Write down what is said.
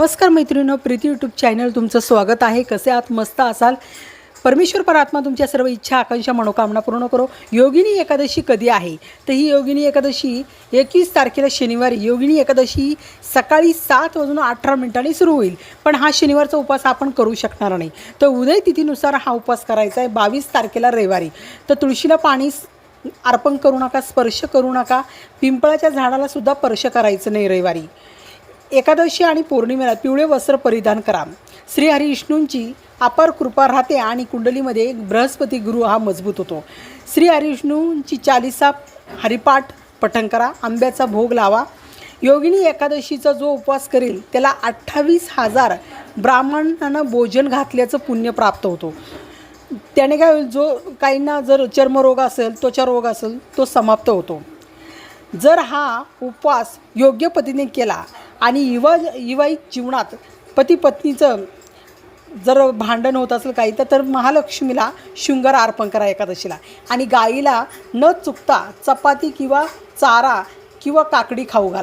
नमस्कार मैत्रिणींनो Preeti YouTube channel तुमचं स्वागत आहे. कसे आहात? मस्त असाल? परमेश्वर परात्मा तुमच्या सर्व इच्छा आकांक्षा मनोकामना पूर्ण करो. योगिनी एकादशी कधी आहे? तर ही योगिनी एकादशी एकवीस तारखेला शनिवारी योगिनी एकादशी सकाळी सात वाजून अठरा मिनिटांनी सुरू होईल. पण हा शनिवारचा उपवास आपण करू शकणार नाही. तर उदय तिथीनुसार हा उपवास करायचा आहे. बावीस तारखेला रविवारी. तर तुळशीला पाणी अर्पण करू नका स्पर्श करू नका. पिंपळाच्या झाडाला सुद्धा स्पर्श करायचं नाही रविवारी. एकादशी आणि पौर्णिमेला पिवळे वस्त्र परिधान करा. श्री हरिविष्णूंची अपार कृपा राहते आणि कुंडलीमध्ये बृहस्पती गुरु हा मजबूत होतो. श्री हरिविष्णूंची चालिसा हरिपाठ पठण करा आंब्याचा भोग लावा. योगिनी एकादशीचा जो उपवास करेल त्याला अठ्ठावीस हजार ब्राह्मणांना भोजन घातल्याचं पुण्य प्राप्त होतो. त्याने काय होईल जो काहींना जर चर्मरोग असेल त्वचा रोग असेल तो समाप्त होतो. जर हा उपवास योग्य पद्धतीने केला आणि युवा युवाईक जीवनात पती पत्नीचं जर भांडण होत असेल काही तर तर महालक्ष्मीला शृंगार अर्पण करा एकादशीला. आणि गाईला न चुकता चपाती किंवा चारा किंवा काकडी खाऊ घाला.